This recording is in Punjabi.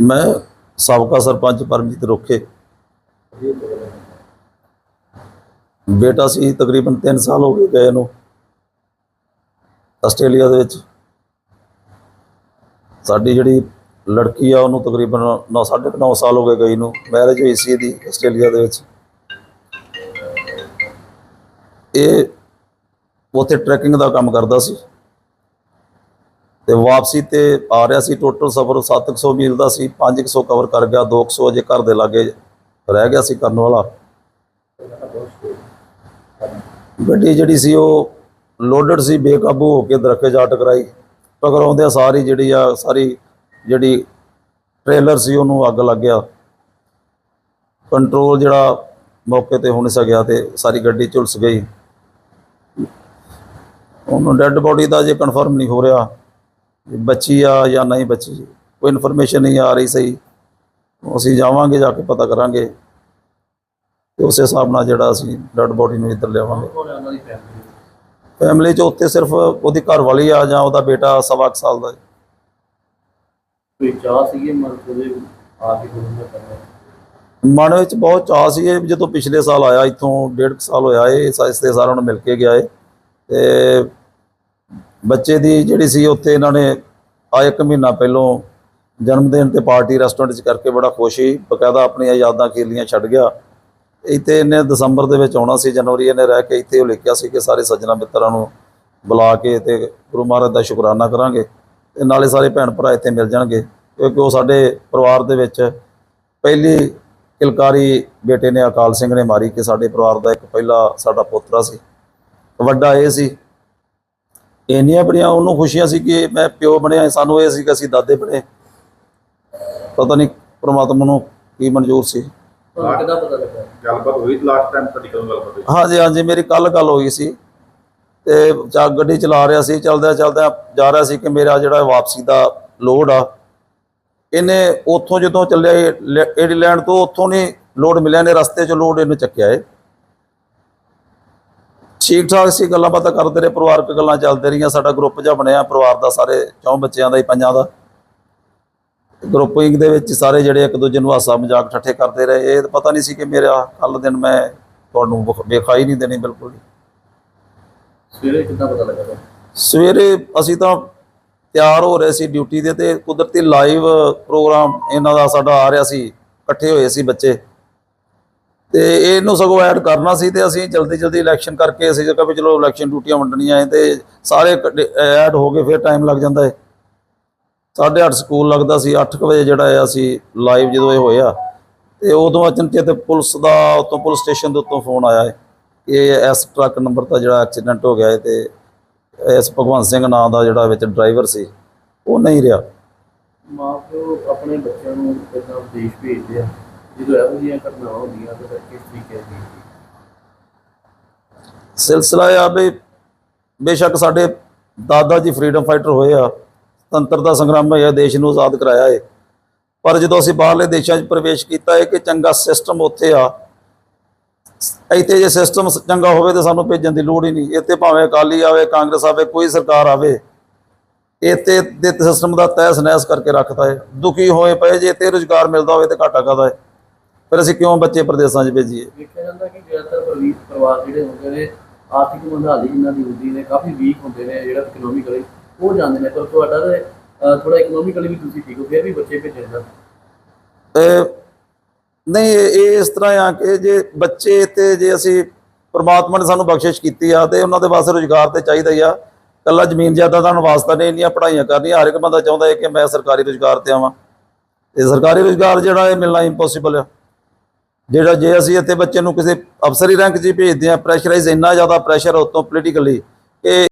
ਮੈਂ ਸਾਬਕਾ ਸਰਪੰਚ ਪਰਮਜੀਤ ਰੋਖੇ। ਬੇਟਾ ਸੀ ਤਕਰੀਬਨ 3 ਸਾਲ ਹੋ ਗਏ ਗਏ ਨੂੰ ਆਸਟ੍ਰੇਲੀਆ ਦੇ ਵਿੱਚ। ਸਾਡੀ ਜਿਹੜੀ ਲੜਕੀ ਆ, ਉਹਨੂੰ ਤਕਰੀਬਨ 9 9.5 ਸਾਲ ਹੋ ਗਏ ਗਈ ਨੂੰ। ਮੈਰਿਜ ਹੋਈ ਸੀ ਇਹਦੀ ਆਸਟ੍ਰੇਲੀਆ ਦੇ ਵਿੱਚ। ਇਹ ਉੱਥੇ ਟਰੈਕਿੰਗ ਦਾ ਕੰਮ ਕਰਦਾ ਸੀ। ਤੇ ਵਾਪਸੀ ਤੇ ਆ ਰਿਹਾ ਸੀ ਟੋਟਲ ਸਫ਼ਰ 700 ਮੀਲ ਦਾ ਸੀ 500 ਕਵਰ ਕਰ ਗਿਆ 200 ਅਜੇ ਘਰ ਦੇ ਲਾਗੇ ਰਹਿ ਗਿਆ ਸੀ ਕਰਨ ਵਾਲਾ। ਗੱਡੀ ਜਿਹੜੀ ਸੀ ਉਹ ਲੋਡਡ ਸੀ, ਬੇਕਾਬੂ ਹੋ ਕੇ ਦਰਖਤ ਜਾ ਟਕਰਾਈ ਟਕਰਾਉਂਦਿਆਂ ਸਾਰੀ ਜਿਹੜੀ ਆ, ਸਾਰੀ ਜਿਹੜੀ ਟ੍ਰੇਲਰ ਸੀ, ਉਹਨੂੰ ਅੱਗ ਲੱਗ ਗਿਆ। ਕੰਟਰੋਲ ਜਿਹੜਾ ਮੌਕੇ ਤੇ ਹੋ ਨਹੀਂ ਸਕਿਆ ਤੇ ਸਾਰੀ ਗੱਡੀ ਝੁਲਸ ਗਈ। ਉਹਨੂੰ ਡੈੱਡ ਬੋਡੀ ਦਾ ਜੇ ਕਨਫਰਮ ਨਹੀਂ ਹੋ ਰਿਹਾ। ਬੱਚੀ ਆ ਜਾਂ ਨਹੀਂ ਬੱਚੀ ਕੋਈ ਇਨਫੋਰਮੇਸ਼ਨ ਨਹੀਂ ਆ ਰਹੀ ਸਹੀ ਅਸੀਂ ਜਾਵਾਂਗੇ ਜਾ ਕੇ ਪਤਾ ਕਰਾਂਗੇ। ਤੇ ਉਸੇ ਹਿਸਾਬ ਨਾਲ ਜਿਹੜਾ ਅਸੀਂ ਡੈੱਡ ਬੋਡੀ ਨੂੰ ਇੱਧਰ ਲਿਆਵਾਂਗੇ। ਫੈਮਿਲੀ 'ਚ ਉੱਤੇ ਸਿਰਫ ਉਹਦੀ ਘਰ ਵਾਲੀ ਆ ਜਾਂ ਉਹਦਾ ਬੇਟਾ ਸਵਾ ਕੁ ਸਾਲ ਦਾ ਹੈ। ਕੋਈ ਚਾਹ ਸੀਗੀ ਮਨ ਉਹਦੇ ਆ ਕੇ ਗੁਰੂ ਦਾ ਕਰਨਾ ਮਨ ਵਿੱਚ ਬਹੁਤ ਚਾਅ ਸੀ ਇਹ ਜਦੋਂ ਪਿਛਲੇ ਸਾਲ ਆਇਆ ਇੱਥੋਂ ਡੇਢ ਕੁ ਸਾਲ ਹੋਇਆ ਇਹ ਇਸ ਤੇ ਸਾਰਿਆਂ ਨੂੰ ਮਿਲ ਕੇ ਗਿਆ ਏ। ਤੇ ਬੱਚੇ ਦੀ ਜਿਹੜੀ ਸੀ ਉੱਥੇ ਇਹਨਾਂ ਨੇ ਆ ਇੱਕ ਮਹੀਨਾ ਪਹਿਲੋਂ ਜਨਮ ਦਿਨ ਤੇ ਪਾਰਟੀ ਰੈਸਟੋਰੈਂਟ 'ਚ ਕਰਕੇ ਬੜਾ ਖੁਸ਼ ਸੀ। ਬਕਾਇਦਾ ਆਪਣੀਆਂ ਯਾਦਾਂ ਖੇਲੀਆਂ ਛੱਡ ਗਿਆ। ਇੱਥੇ ਇਹਨੇ ਦਸੰਬਰ ਦੇ ਵਿੱਚ ਆਉਣਾ ਸੀ, ਜਨਵਰੀ ਇਹਨੇ ਰਹਿ ਕੇ ਇੱਥੇ ਉਹ ਲਿਖਿਆ ਸੀ ਕਿ ਸਾਰੇ ਸੱਜਣਾ ਮਿੱਤਰਾਂ ਨੂੰ ਬੁਲਾ ਕੇ ਤੇ ਗੁਰੂ ਮਹਾਰਾਜ ਦਾ ਸ਼ੁਕਰਾਨਾ ਕਰਾਂਗੇ ਤੇ ਨਾਲੇ ਸਾਰੇ ਭੈਣ ਭਰਾ ਇੱਥੇ ਮਿਲ ਜਾਣਗੇ। ਕਿਉਂਕਿ ਉਹ ਸਾਡੇ ਪਰਿਵਾਰ ਦੇ ਵਿੱਚ ਪਹਿਲੀ ਕਿਲਕਾਰੀ ਬੇਟੇ ਨੇ ਅਕਾਲ ਸਿੰਘ ਨੇ ਮਾਰੀ ਕਿ ਸਾਡੇ ਪਰਿਵਾਰ ਦਾ ਇੱਕ ਪਹਿਲਾ ਸਾਡਾ ਪੋਤਰਾ ਸੀ। ਵੱਡਾ ਇਹ ਸੀ ਇੰਨੀਆਂ ਬੜੀਆਂ ਉਹਨੂੰ ਖੁਸ਼ੀਆਂ ਸੀ ਕਿ ਮੈਂ ਪਿਓ ਬਣਿਆ ਸਾਨੂੰ ਇਹ ਸੀ ਕਿ ਅਸੀਂ ਦਾਦੇ ਬਣੇ। ਪਤਾ ਨਹੀਂ ਪ੍ਰਮਾਤਮਾ ਨੂੰ ਕੀ ਮਨਜ਼ੂਰ ਸੀ। ਤੁਹਾਨੂੰ ਕਿੱਦਾਂ ਪਤਾ ਲੱਗਾ। ਗੱਲਬਾਤ ਹੋਈ ਲਾਸਟ ਟਾਈਮ ਤੁਹਾਡੀ ਕਦੋਂ ਗੱਲਬਾਤ ਹੋਈ? ਹਾਂਜੀ ਹਾਂਜੀ ਮੇਰੀ ਕੱਲ ਗੱਲ ਹੋਈ ਸੀ ਤੇ ਚਾ ਗੱਡੀ ਚਲਾ ਰਿਹਾ ਸੀ ਚਲਦਿਆਂ ਚਲਦਿਆਂ ਜਾ ਰਿਹਾ ਸੀ ਕਿ ਮੇਰਾ ਜਿਹੜਾ ਵਾਪਸੀ ਦਾ ਲੋਡ ਆ ਇਹਨੇ ਉੱਥੋਂ ਜਦੋਂ ਚੱਲਿਆ ਏਡੀਲੈਂਡ ਤੋਂ ਉੱਥੋਂ ਨਹੀਂ ਲੋਡ ਮਿਲਿਆ ਨੇ ਰਸਤੇ 'ਚ ਲੋਡ ਇਹਨੂੰ ਚੱਕਿਆ ਏ। ਠੀਕ ਠਾਕ ਸੀ ਗੱਲਾਂ ਬਾਤਾਂ ਕਰਦੇ ਰਹੇ ਪਰਿਵਾਰਕ ਗੱਲਾਂ ਚੱਲਦੇ ਰਹੀਆਂ ਸਾਡਾ ਗਰੁੱਪ ਜਿਹਾ ਬਣਿਆ ਪਰਿਵਾਰ ਦਾ ਸਾਰੇ ਚੌਂ ਬੱਚਿਆਂ ਦਾ ਹੀ ਪੰਜਾਂ ਦਾ ਗਰੁੱਪਿੰਗ ਦੇ ਵਿੱਚ ਸਾਰੇ ਜਿਹੜੇ ਇੱਕ ਦੂਜੇ ਨੂੰ ਹਾਸਾ ਮਜ਼ਾਕ ਠੱਠੇ ਕਰਦੇ ਰਹੇ ਇਹ ਤਾਂ ਪਤਾ ਨਹੀਂ ਸੀ ਕਿ ਮੇਰਾ ਕੱਲ ਦਿਨ ਮੈਂ ਤੁਹਾਨੂੰ ਵਿਖ- ਵਿਖਾਈ ਨਹੀਂ ਦੇਣੀ ਬਿਲਕੁਲ। ਸਵੇਰੇ ਕਿੱਦਾਂ ਪਤਾ ਲੱਗਾ? ਸਵੇਰੇ ਅਸੀਂ ਤਾਂ ਤਿਆਰ ਹੋ ਰਹੇ ਸੀ ਡਿਊਟੀ ਦੇ ਤੇ ਕੁਦਰਤੀ ਲਾਈਵ ਪ੍ਰੋਗਰਾਮ ਇਹਨਾਂ ਦਾ ਸਾਡਾ ਆ ਰਿਹਾ ਸੀ ਇਕੱਠੇ ਹੋਏ ਸੀ ਬੱਚੇ ਤੇ ਇਹਨੂੰ ਸਗੋਂ ਐਡ ਕਰਨਾ ਸੀ ਤੇ ਅਸੀਂ ਜਲਦੀ ਜਲਦੀ ਇਲੈਕਸ਼ਨ ਕਰਕੇ ਅਸੀਂ ਜਗ੍ਹਾ ਵੀ ਚਲੋ ਇਲੈਕਸ਼ਨ ਡਿਊਟੀਆਂ ਵੰਡਣੀਆਂ ਹੈ ਤੇ ਸਾਰੇ ਐਡ ਹੋ ਗਏ ਫਿਰ ਟਾਈਮ ਲੱਗ ਜਾਂਦਾ ਹੈ 8:30 ਸਕੂਲ ਲੱਗਦਾ ਸੀ 8 ਵਜੇ ਜਿਹੜਾ ਹੈ ਅਸੀਂ ਲਾਈਵ ਜਦੋਂ ਇਹ ਹੋਇਆ ਤੇ ਉਦੋਂ ਅਚਨਚੇਤ ਪੁਲਿਸ ਦਾ ਉਤੋਂ ਪੁਲਿਸ ਸਟੇਸ਼ਨ ਦੇ ਉੱਤੋਂ ਫੋਨ ਆਇਆ ਹੈ ਕਿ ਇਸ ਟਰੱਕ ਨੰਬਰ ਦਾ ਜਿਹੜਾ ਐਕਸੀਡੈਂਟ ਹੋ ਗਿਆ ਹੈ ਤੇ ਇਸ ਭਗਵੰਤ ਸਿੰਘ ਨਾਂ ਦਾ ਜਿਹੜਾ ਵਿੱਚ ਡਰਾਈਵਰ ਸੀ, ਉਹ ਨਹੀਂ ਰਿਹਾ। ਮਾਂ ਪਿਓ ਆਪਣੇ ਬੱਚਿਆਂ ਨੂੰ ਕਿੱਦਾਂ ਵਿਦੇਸ਼ ਭੇਜਦੇ ਆ? ਜਦੋਂ ਇਹੋ ਜਿਹੀਆਂ ਘਟਨਾਵਾਂ ਹੁੰਦੀਆਂ ਤਾਂ ਫਿਰ ਕਿਸ ਤਰੀਕੇ ਦੀ ਸਿਲਸਿਲਾ ਆ ਵੀ ਬੇਸ਼ੱਕ ਸਾਡੇ ਦਾਦਾ ਜੀ ਫਰੀडम ਫਾਈਟਰ ਹੋਏ ਆ, ਤੰਤਰ ਦਾ ਸੰਗਰਾਮ ਹੋਇਆ, ਦੇਸ਼ ਨੂੰ ਆਜ਼ਾਦ ਕਰਾਇਆ ਏ। ਪਰ ਜਦੋਂ ਅਸੀਂ ਬਾਹਰਲੇ ਦੇਸ਼ਾਂ 'ਚ ਪ੍ਰਵੇਸ਼ ਕੀਤਾ ਹੈ ਕਿ ਚੰਗਾ ਸਿਸਟਮ ਉੱਥੇ ਆ, ਇੱਥੇ ਜੇ ਸਿਸਟਮ ਚੰਗਾ ਹੋਵੇ ਤਾਂ ਸਾਨੂੰ ਭੇਜਣ ਦੀ ਲੋੜ ਹੀ ਨਹੀਂ। ਇੱਥੇ ਭਾਵੇਂ ਅਕਾਲੀ ਆਵੇ, ਕਾਂਗਰਸ ਆਵੇ, ਕੋਈ ਸਰਕਾਰ ਆਵੇ, ਇੱਥੇ ਦੇ ਸਿਸਟਮ ਦਾ ਤਹਿਸ ਨਹਿਸ ਕਰਕੇ ਰੱਖਦਾ ਹੈ ਦੁਖੀ ਹੋਏ ਪਏ ਜੇ ਇੱਥੇ ਰੁਜ਼ਗਾਰ ਮਿਲਦਾ ਹੋਵੇ ਤੇ ਘਾਟਾ ਕਰਦਾ ਹੈ ਫਿਰ ਅਸੀਂ ਕਿਉਂ ਬੱਚੇ ਪ੍ਰਦੇਸ਼ਾਂ 'ਚ ਭੇਜੀਏ? ਵੇਖਿਆ ਜਾਂਦਾ ਕਿ ਜ਼ਿਆਦਾਤਰ ਪਰਿਵਾਰ ਪਰਿਵਾਰ ਜਿਹੜੇ ਹੁੰਦੇ ਨੇ ਆਰਥਿਕ ਮੰਦਹਾਲੀ ਜਿਨ੍ਹਾਂ ਦੀ ਹੁੰਦੀ ਨੇ ਕਾਫੀ ਵੀਕ ਹੁੰਦੇ ਨੇ ਜਿਹੜਾ ਇਕਨੋਮਿਕਲੀ ਉਹ ਜਾਂਦੇ ਨੇ। ਪਰ ਤੁਹਾਡਾ ਤਾਂ ਥੋੜਾ ਇਕਨੋਮਿਕਲੀ ਵੀ ਤੁਸੀਂ ਠੀਕ ਹੋ ਫਿਰ ਵੀ ਬੱਚੇ ਭੇਜਣ ਦਾ ਇਹ ਨਹੀਂ ਇਹ ਇਸ ਤਰ੍ਹਾਂ ਆ ਕਿ ਜੇ ਬੱਚੇ ਤੇ ਜੇ ਅਸੀਂ ਪ੍ਰਮਾਤਮਾ ਨੇ ਸਾਨੂੰ ਬਖਸ਼ਿਸ਼ ਕੀਤੀ ਆ ਤੇ ਉਹਨਾਂ ਦੇ ਵਾਸਤੇ ਰੁਜ਼ਗਾਰ ਤੇ ਚਾਹੀਦਾ ਹੀ ਆ। ਕੱਲਾ ਜ਼ਮੀਨ ਜਾਇਦਾਦਾਂ ਨੂੰ ਵਾਸਤਾ ਨਹੀਂ ਇੰਨੀਆਂ ਪੜ੍ਹਾਈਆਂ ਕਰਨੀਆਂ ਹਰ ਇੱਕ ਬੰਦਾ ਚਾਹੁੰਦਾ ਹੈ ਕਿ ਮੈਂ ਸਰਕਾਰੀ ਰੁਜ਼ਗਾਰ ਤੇ ਆਵਾਂ। ਤੇ ਸਰਕਾਰੀ ਰੁਜ਼ਗਾਰ ਜਿਹੜਾ ਇਹ ਮਿਲਣਾ ਇੰਪੋਸੀਬਲ ਆ। ਜਿਹੜਾ ਜੇ ਅਸੀਂ ਇੱਥੇ ਬੱਚੇ ਨੂੰ ਕਿਸੇ ਅਫਸਰੀ ਰੈਂਕ 'ਚ ਹੀ ਭੇਜਦੇ ਆ ਪ੍ਰੈਸ਼ਰਾਈਜ਼ ਇੰਨਾ ਜ਼ਿਆਦਾ ਪ੍ਰੈਸ਼ਰ ਉਤੋਂ ਪੋਲੀਟੀਕਲੀ ਕਿ